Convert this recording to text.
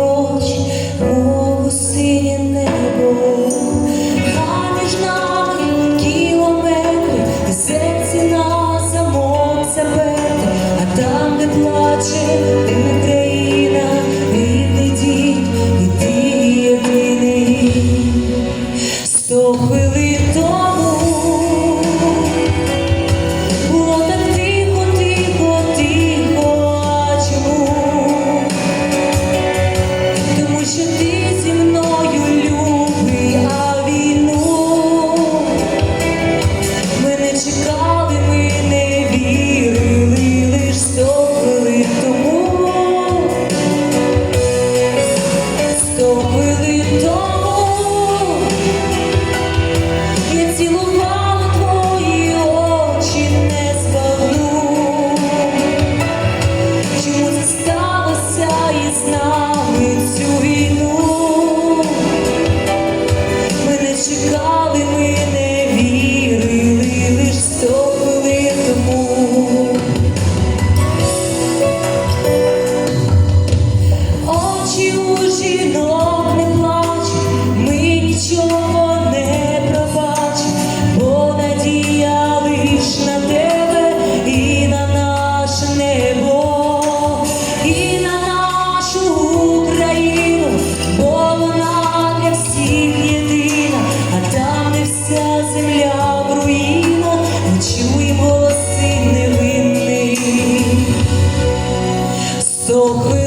ніч, мов небо, гадиш кілометри, серці нас замок забере, а там, де плаче. 都会。